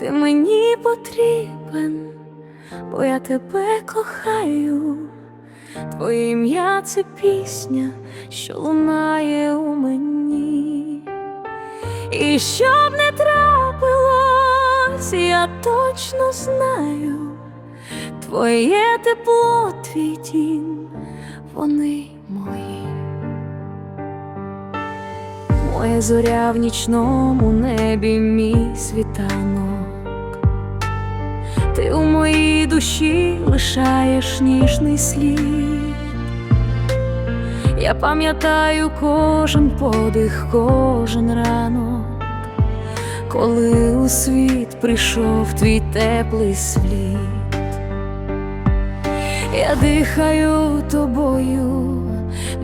Ти мені потрібен, бо я тебе кохаю. Твоє ім'я це пісня, що лунає у мені. І щоб не трапилось, я точно знаю, твоє тепло, твій дім, вони мої. Моя зоря в нічному небі, мій світанок. Ти у моїй душі лишаєш ніжний слід. Я пам'ятаю кожен подих, кожен ранок, коли у світ прийшов твій теплий слід. Я дихаю тобою,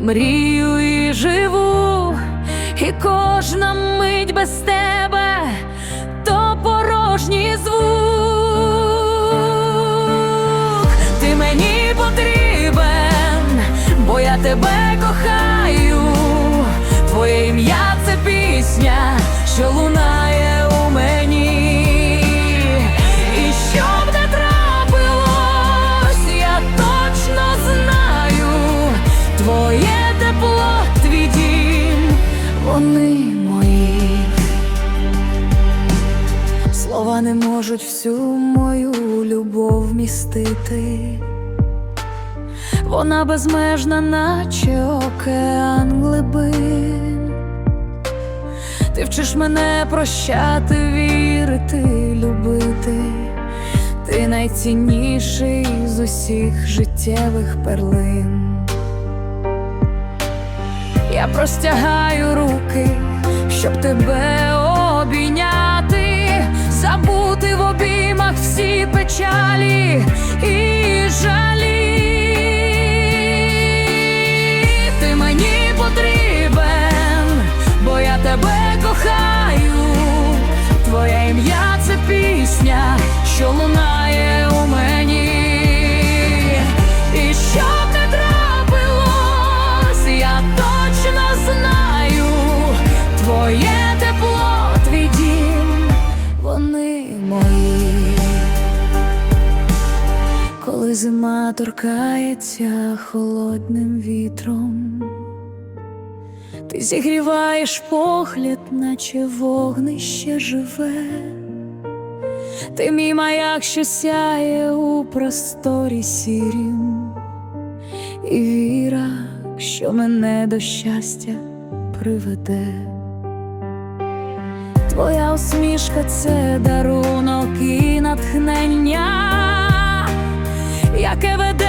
мрію і живу, і кожна мить без тебе то порожній звук. Тебе кохаю. Твоє ім'я це пісня, що лунає у мені. І щоб не трапилось, я точно знаю, твоє тепло, твій дім, вони мої. Слова не можуть всю мою любов містити. Вона безмежна, наче океан глибин. Ти вчиш мене прощати, вірити, любити. Ти найцінніший з усіх життєвих перлин. Я простягаю руки, щоб тебе обійняти, забути в обіймах всі печалі і пісня, що лунає у мені. І щоб не трапилось, я точно знаю, твоє тепло, твій вони мої. Коли зима торкається холодним вітром, ти зігріваєш погляд, наче вогнище живе. Ти мій маяк, що сяє у просторі сірім, і віра, що мене до щастя приведе. Твоя усмішка це дарунок і натхнення, яке веде